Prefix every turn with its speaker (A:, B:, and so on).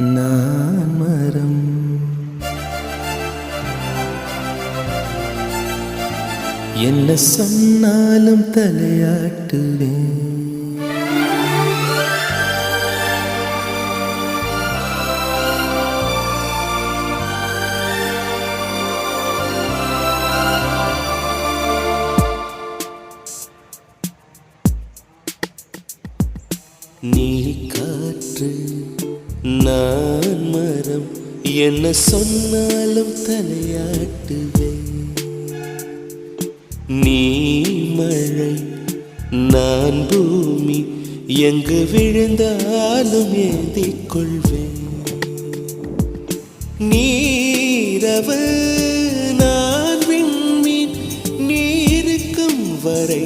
A: நான் மரம் என்ன சொன்னாலும் தலையாட்டுவேன் நீ காற்று நான் மரம் என்ன சொன்னாலும் தலையாட்டுவேன். நீ மழை நான் பூமி எங்கு விழுந்தாலும் ஏந்திக் கொள்வேன். நீரவு நான் விண்மீன் நீருக்கும் வரை